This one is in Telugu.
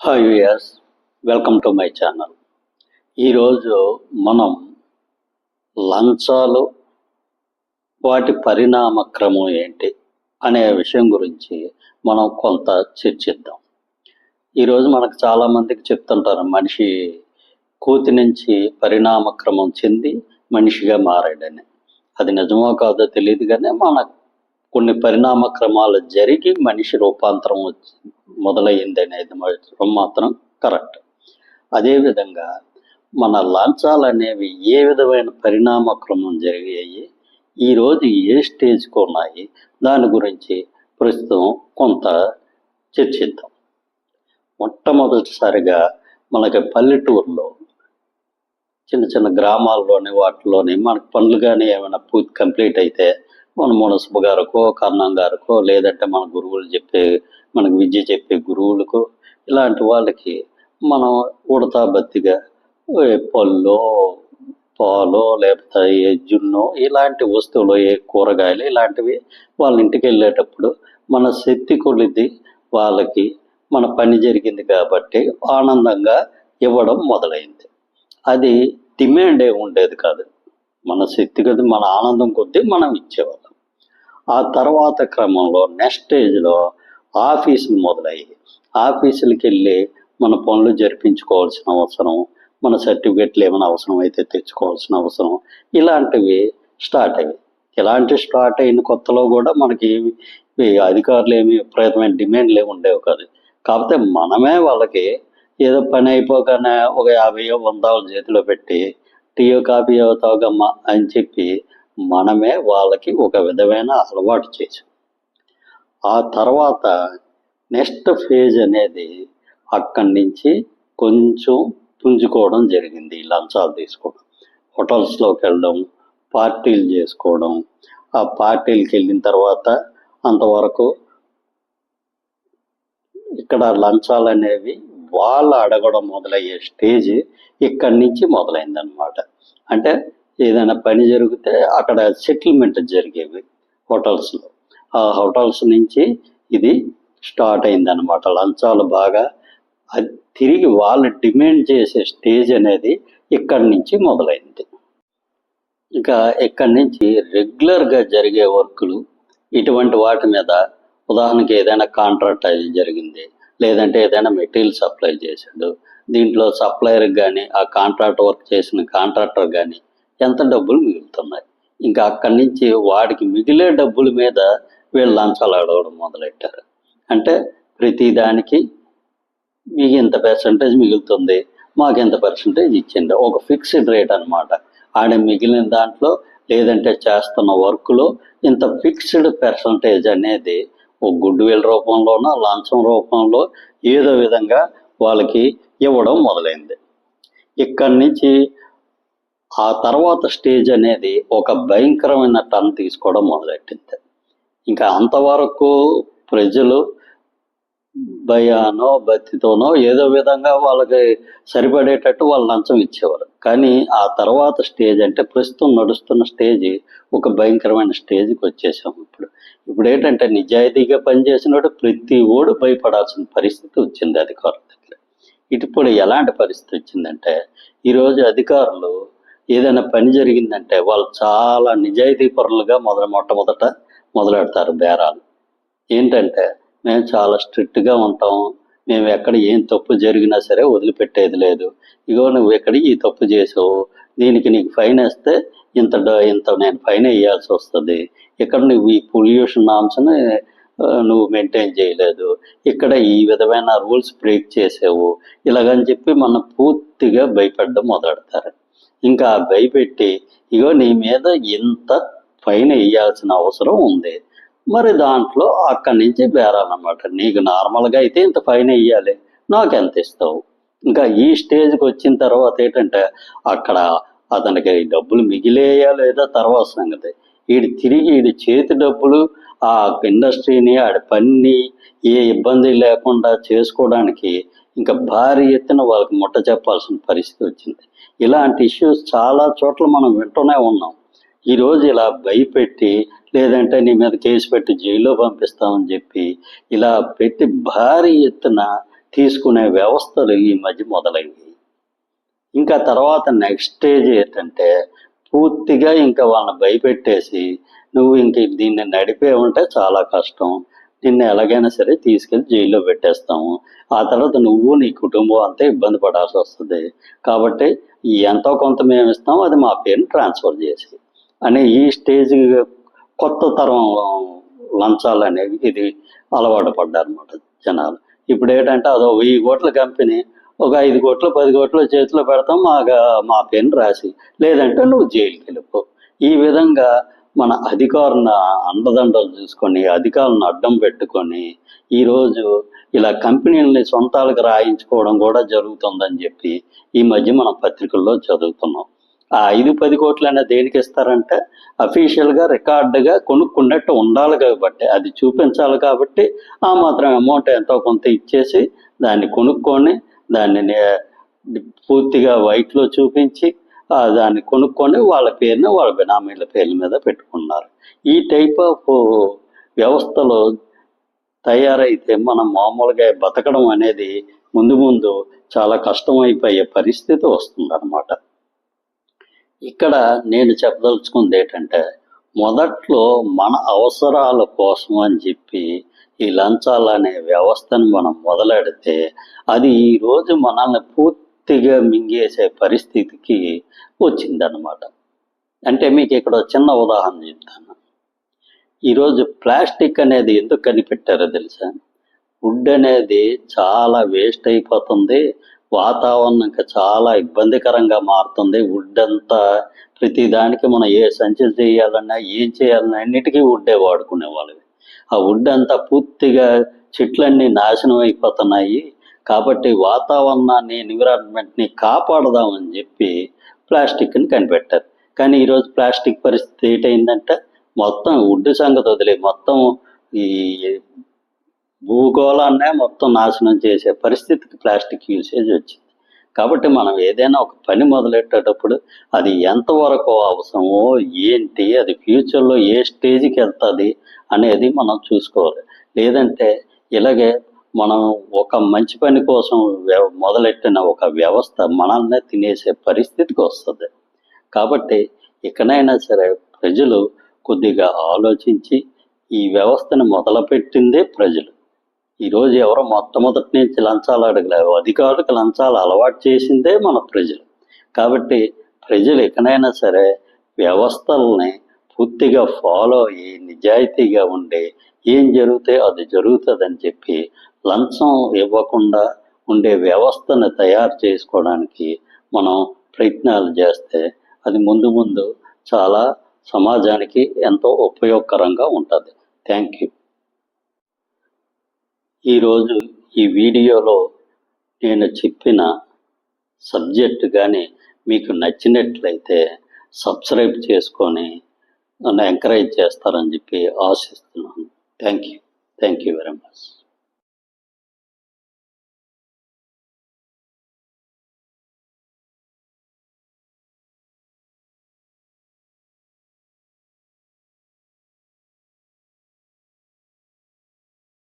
Hi viewers welcome to my channel ఈరోజు మనం లంచాలు వాటి పరిణామ క్రమం ఏంటి అనే విషయం గురించి మనం కొంత చర్చిద్దాం. ఈరోజు మనకు చాలామందికి చెప్తుంటారు మనిషి కూతి నుంచి పరిణామ క్రమం చెంది మనిషిగా మారాడని. అది నిజమో కాదో తెలియదు కానీ మన కొన్ని పరిణామ క్రమాలు జరిగి మనిషి రూపాంతరం వచ్చి మొదలయ్యింది అనేది మాత్రం కరెక్ట్. అదేవిధంగా మన లాంచాలు అనేవి ఏ విధమైన పరిణామ క్రమం జరిగాయి ఈరోజు ఏ స్టేజ్కి ఉన్నాయి దాని గురించి ప్రస్తుతం కొంత చర్చిద్దాం. మొట్టమొదటిసారిగా మనకి పల్లెటూరులో చిన్న చిన్న గ్రామాల్లోని వాటిలోని మనకు పనులు కానీ ఏమైనా పూర్తి కంప్లీట్ అయితే మన మునసబు గారికో కర్ణం గారికో లేదంటే మన గురువులు చెప్పే మనకు విద్య చెప్పే గురువులకు ఇలాంటి వాళ్ళకి మనం ఉడతా బత్తిగా పళ్ళు పాలు లేకపోతే ఏ జున్ను ఇలాంటి వస్తువులు ఏ కూరగాయలు ఇలాంటివి వాళ్ళ ఇంటికి వెళ్ళేటప్పుడు మన శక్తి కొలిది వాళ్ళకి మన పని జరిగింది కాబట్టి ఆనందంగా ఇవ్వడం మొదలైంది. అది డిమాండ్ ఏ ఉండేది కాదు. మన శక్తి కొద్ది మన ఆనందం కొద్దీ మనం ఇచ్చేవాళ్ళం. ఆ తర్వాత క్రమంలో నెక్స్ట్ స్టేజ్లో ఆఫీసులు మొదలయ్యాయి ఆఫీసులకి వెళ్ళి మన పనులు జరిపించుకోవాల్సిన అవసరం మన సర్టిఫికెట్లు ఏమైనా అవసరం అయితే తెచ్చుకోవాల్సిన అవసరం ఇలాంటివి స్టార్ట్ అయ్యాయి. ఇలాంటి స్టార్ట్ అయిన కొత్తలో కూడా మనకి అధికారులు ఏమి విపరీతమైన డిమాండ్లు ఏమి ఉండేవి కాదు. కాకపోతే మనమే వాళ్ళకి ఏదో పని అయిపోగానే ఒక యాభై వందల చేతిలో పెట్టి టీయో కాఫీ అవుతావుగమ్మా అని చెప్పి మనమే వాళ్ళకి ఒక విధమైన అలవాటు చేసాం ఆ తర్వాత నెక్స్ట్ ఫేజ్ అనేది అక్కడి నుంచి కొంచెం పుంజుకోవడం జరిగింది లంచాలు తీసుకోవడం. హోటల్స్లోకి వెళ్ళడం పార్టీలు చేసుకోవడం. ఆ పార్టీలకి వెళ్ళిన తర్వాత అంతవరకు ఇక్కడ లంచాలు అనేవి వాళ్ళు అడగడం మొదలయ్యే స్టేజ్ ఇక్కడి నుంచి మొదలైందనమాట అంటే ఏదైనా పని జరిగితే అక్కడ సెటిల్మెంట్ జరిగేవి హోటల్స్లో. ఆ హోటల్స్ నుంచి ఇది స్టార్ట్ అయిందనమాట లంచాలు బాగా అది తిరిగి వాళ్ళు డిమాండ్ చేసే స్టేజ్ అనేది ఇక్కడి నుంచి మొదలైంది. ఇంకా ఇక్కడి నుంచి రెగ్యులర్గా జరిగే వర్కులు ఇటువంటి వాటి మీద ఉదాహరణకి ఏదైనా కాంట్రాక్ట్ అది జరిగింది. లేదంటే ఏదైనా మెటీరియల్ సప్లై చేశాడు దీంట్లో సప్లయర్కి కానీ ఆ కాంట్రాక్ట్ వర్క్ చేసిన కాంట్రాక్టర్ కానీ ఎంత డబ్బులు మిగులుతున్నాయి? ఇంకా అక్కడి నుంచి వాడికి మిగిలే డబ్బుల మీద వీళ్ళు లంచాలు అడగడం మొదలెట్టారు. అంటే ప్రతి దానికి మీకు ఇంత పర్సంటేజ్ మిగులుతుంది? మాకు ఎంత పర్సంటేజ్ ఇచ్చింది ఒక ఫిక్స్డ్ రేట్ అన్నమాట. ఆడ మిగిలిన దాంట్లో లేదంటే చేస్తున్న వర్క్లో ఇంత ఫిక్స్డ్ పర్సంటేజ్ అనేది ఒక గుడ్ విల్ రూపంలోనో లంచం రూపంలో ఏదో విధంగా వాళ్ళకి ఇవ్వడం మొదలైంది. ఇక్కడి నుంచి ఆ తర్వాత స్టేజ్ అనేది ఒక భయంకరమైన టర్న్ తీసుకోవడం మొదలెట్టింది. ఇంకా అంతవరకు ప్రజలు భయానో భక్తితోనో ఏదో విధంగా వాళ్ళకి సరిపడేటట్టు వాళ్ళు లంచం ఇచ్చేవారు. కానీ ఆ తర్వాత స్టేజ్ అంటే ప్రస్తుతం నడుస్తున్న స్టేజ్ ఒక భయంకరమైన స్టేజ్కి వచ్చేసాము ఇప్పుడు. ఇప్పుడు ఏంటంటే నిజాయితీగా పనిచేసినట్టు ప్రతి ఓడు భయపడాల్సిన పరిస్థితి వచ్చింది అధికారుల దగ్గర. ఇప్పుడు ఎలాంటి పరిస్థితి వచ్చిందంటే ఈరోజు అధికారులు ఏదైనా పని జరిగిందంటే వాళ్ళు చాలా నిజాయితీ పరులుగా మొదల మొట్టమొదట మొదలెడతారు బేరాలు. ఏంటంటే మేము చాలా స్ట్రిక్ట్గా ఉంటాం మేము ఎక్కడ ఏం తప్పు జరిగినా సరే వదిలిపెట్టేది లేదు. ఇగో నువ్వు ఎక్కడ ఈ తప్పు చేసావు దీనికి నీకు ఫైన్ వేస్తే ఇంత ఇంత నేను ఫైన్ వేయాల్సి వస్తుంది. ఇక్కడ నువ్వు ఈ పొల్యూషన్ నామ్స్ని నువ్వు మెయింటైన్ చేయలేదు. ఇక్కడ ఈ విధమైన రూల్స్ బ్రేక్ చేసావు. ఇలాగని చెప్పి మన పూర్తిగా భయపెట్టడం మొదలెడతారు. ఇంకా భయపెట్టి ఇగో నీ మీద ఇంత ఫైన్ వేయాల్సిన అవసరం ఉంది. మరి దాంట్లో అక్కడి నుంచి బేరాలన్నమాట. నీకు నార్మల్గా అయితే ఇంత ఫైన్ వేయాలి. నాకు ఎంత ఇస్తావు? ఇంకా ఈ స్టేజ్కి వచ్చిన తర్వాత ఏంటంటే అక్కడ అతనికి డబ్బులు మిగిలేయా లేదా తర్వాత సంగతి. వీడి తిరిగి వీడి చేతి డబ్బులు ఆ ఇండస్ట్రీని ఆడి పనిని ఏ ఇబ్బంది లేకుండా చేసుకోవడానికి ఇంకా భారీ ఎత్తున వాళ్ళకి ముట్ట చెప్పాల్సిన పరిస్థితి వచ్చింది. ఇలాంటి ఇష్యూస్ చాలా చోట్ల మనం వింటూనే ఉన్నాం. ఈరోజు ఇలా భయపెట్టి లేదంటే నీ మీద కేసు పెట్టి జైల్లో పంపిస్తామని చెప్పి ఇలా పెట్టి భారీ ఎత్తున తీసుకునే వ్యవస్థలు ఈ మధ్య మొదలైంది ఇంకా తర్వాత నెక్స్ట్ స్టేజ్ ఏంటంటే పూర్తిగా ఇంకా వాళ్ళని భయపెట్టేసి నువ్వు ఇంక దీన్ని నడిపే ఉంటే చాలా కష్టం. నిన్ను ఎలాగైనా సరే తీసుకెళ్ళి జైల్లో పెట్టేస్తాము. ఆ తర్వాత నువ్వు నీ కుటుంబం అంతా ఇబ్బంది పడాల్సి వస్తుంది. కాబట్టి ఎంతో కొంత మేము ఇస్తాం అది మా పేరుని ట్రాన్స్ఫర్ చేసి. అనే ఈ స్టేజ్ కొత్త తరం లంచాలు అనేవి ఇది అలవాటు పడ్డారనమాట జనాలు. ఇప్పుడు ఏంటంటే అదో వెయ్యి కోట్ల కంపెనీ ఒక ఐదు కోట్లు పది కోట్లు చేతిలో పెడతాం మాకు మా పెన్ రాసి. లేదంటే నువ్వు జైలుకి వెళ్ళిపో ఈ విధంగా మన అధికారులను అండదండలు చూసుకొని అధికారులను అడ్డం పెట్టుకొని ఈరోజు ఇలా కంపెనీలని సొంతాలకు రాయించుకోవడం కూడా జరుగుతుందని చెప్పి ఈ మధ్య మనం పత్రికల్లో చదువుతున్నాం. ఆ ఐదు పది కోట్లు అనేది దేనికి ఇస్తారంటే అఫీషియల్గా రికార్డుగా కొనుక్కున్నట్టు ఉండాలి కాబట్టి అది చూపించాలి కాబట్టి ఆ మాత్రం అమౌంట్ ఎంతో కొంత ఇచ్చేసి దాన్ని కొనుక్కొని దాన్ని పూర్తిగా వైట్లో చూపించి దాన్ని కొనుక్కొని వాళ్ళ పేరున వాళ్ళ బినామీల పేర్ల మీద పెట్టుకున్నారు. ఈ టైప్ ఆఫ్ వ్యవస్థలో తయారైతే మనం మామూలుగా బతకడం అనేది ముందు ముందు చాలా కష్టమైపోయే పరిస్థితి వస్తుందన్నమాట. ఇక్కడ నేను చెప్పదలుచుకుంది ఏంటంటే మొదట్లో మన అవసరాల కోసం అని చెప్పి ఈ లంచాలు అనే వ్యవస్థను మనం మొదలెడితే అది ఈరోజు మనల్ని పూర్తిగా మింగేసే పరిస్థితికి వచ్చిందనమాట అంటే మీకు ఇక్కడ చిన్న ఉదాహరణ చెప్తాను. ఈరోజు ప్లాస్టిక్ అనేది ఎందుకు కనిపెట్టారో తెలుసా? వుడ్ అనేది చాలా వేస్ట్ అయిపోతుంది. వాతావరణం చాలా ఇబ్బందికరంగా మారుతుంది. వుడ్ అంతా ప్రతి దానికి మనం ఏ సంచి చేయాలన్నా ఏం చేయాలన్నా అన్నిటికీ వుడ్డే వాడుకునే వాళ్ళవి ఆ వుడ్ అంతా పూర్తిగా చెట్లన్నీ నాశనం అయిపోతున్నాయి. కాబట్టి వాతావరణాన్ని ఎన్విరాన్మెంట్ని కాపాడదామని చెప్పి ప్లాస్టిక్ని కనిపెట్టారు. కానీ ఈరోజు ప్లాస్టిక్ పరిస్థితి ఏంటంటే మొత్తం వుడ్ సంగతి వదిలే మొత్తం ఈ భూగోళాన్నే మొత్తం నాశనం చేసే పరిస్థితికి ప్లాస్టిక్ యూసేజ్ వచ్చింది. కాబట్టి మనం ఏదైనా ఒక పని మొదలెట్టేటప్పుడు అది ఎంతవరకు అవసరమో ఏంటి అది ఫ్యూచర్లో ఏ స్టేజ్కి వెళ్తుంది అనేది మనం చూసుకోవాలి. లేదంటే ఇలాగే మనం ఒక మంచి పని కోసం మొదలెట్టిన ఒక వ్యవస్థ మనల్ని తినేసే పరిస్థితికి వస్తుంది. కాబట్టి ఇకనైనా సరే ప్రజలు కొద్దిగా ఆలోచించి ఈ వ్యవస్థను మొదలుపెట్టిందే ప్రజలు. ఈరోజు ఎవరో మొట్టమొదటి నుంచి లంచాలు అడగలేవు అధికారులకు లంచాలు అలవాటు చేసిందే మన ప్రజలు. కాబట్టి ప్రజలు ఎక్కడైనా సరే వ్యవస్థల్ని పూర్తిగా ఫాలో అయ్యి నిజాయితీగా ఉండి ఏం జరిగితే అది జరుగుతుందని చెప్పి లంచం ఇవ్వకుండా ఉండే వ్యవస్థను తయారు చేసుకోవడానికి మనం ప్రయత్నాలు చేస్తే అది ముందు ముందు చాలా సమాజానికి ఎంతో ఉపయోగకరంగా ఉంటుంది. Thank you. ఈరోజు ఈ వీడియోలో నేను చెప్పిన సబ్జెక్ట్ కానీ మీకు నచ్చినట్లయితే సబ్స్క్రైబ్ చేసుకొని నన్ను ఎంకరేజ్ చేస్తారని చెప్పి ఆశిస్తున్నాను. Thank you thank you very much.